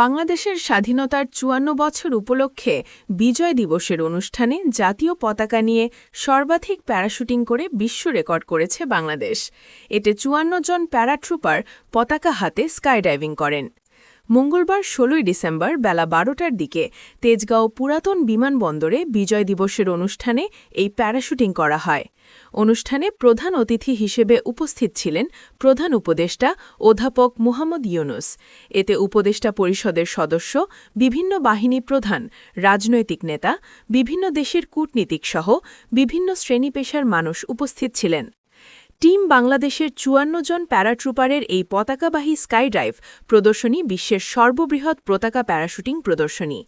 বাংলাদেশের স্বাধীনতার চুয়ান্ন বছর উপলক্ষে বিজয় দিবসের অনুষ্ঠানে জাতীয় পতাকা নিয়ে সর্বাধিক প্যারাশুটিং করে বিশ্ব রেকর্ড করেছে বাংলাদেশ। এতে চুয়ান্ন জন প্যারাট্রুপার পতাকা হাতে স্কাইডাইভিং করেন। মঙ্গলবার ষোলোই ডিসেম্বর বেলা বারোটার দিকে তেজগাঁও পুরাতন বিমানবন্দরে বিজয় দিবসের অনুষ্ঠানে এই প্যারাশুটিং করা হয়। অনুষ্ঠানে প্রধান অতিথি হিসেবে উপস্থিত ছিলেন প্রধান উপদেষ্টা অধ্যাপক মুহাম্মদ ইউনুস। এতে উপদেষ্টা পরিষদের সদস্য, বিভিন্ন বাহিনী প্রধান, রাজনৈতিক নেতা, বিভিন্ন দেশের কূটনীতিক সহ বিভিন্ন শ্রেণি পেশার মানুষ উপস্থিত ছিলেন। টিম বাংলাদেশের চুয়ান্ন জন প্যারাট্রুপারের এই পতাকাবাহী স্কাইড্রাইভ প্রদর্শনী বিশ্বের সর্ববৃহৎ পতাকা প্যারাশুটিং প্রদর্শনী।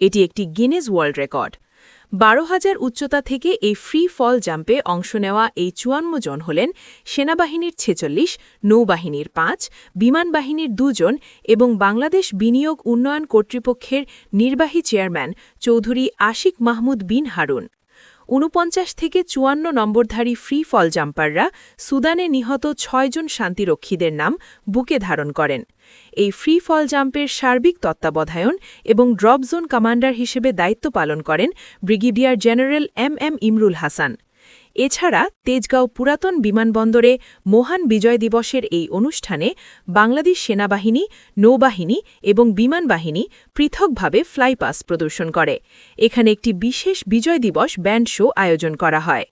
এটি একটি গিনেজ ওয়ার্ল্ড রেকর্ড। বারো হাজার উচ্চতা থেকে এই ফ্রি ফল জাম্পে অংশ নেওয়া এই চুয়ান্ন জন হলেন সেনাবাহিনীর ছেচল্লিশ, নৌবাহিনীর পাঁচ, বিমান বাহিনীর দুজন এবং বাংলাদেশ বিনিয়োগ উন্নয়ন কর্তৃপক্ষের নির্বাহী চেয়ারম্যান চৌধুরী আশিক মাহমুদ বিন হারুন। ঊনপঞ্চাশ থেকে চুয়ান্ন নম্বরধারী ফ্রি ফল জাম্পাররা সুদানে নিহত ছয়জন শান্তিরক্ষীদের নাম বুকে ধারণ করেন। এই ফ্রি ফল জাম্পের সার্বিক তত্ত্বাবধায়ন এবং ড্রপ জোন কমান্ডার হিসেবে দায়িত্ব পালন করেন brigadier general M M Imrul Hasan. এছাড়া তেজগাঁও পুরাতন বিমানবন্দরে মহান বিজয় দিবসের এই অনুষ্ঠানে বাংলাদেশ সেনাবাহিনী, নৌবাহিনী এবং বিমান বাহিনী পৃথকভাবে ফ্লাইপাস প্রদর্শন করে। এখানে একটি বিশেষ বিজয় দিবস ব্যান্ড শো আয়োজন করা হয়।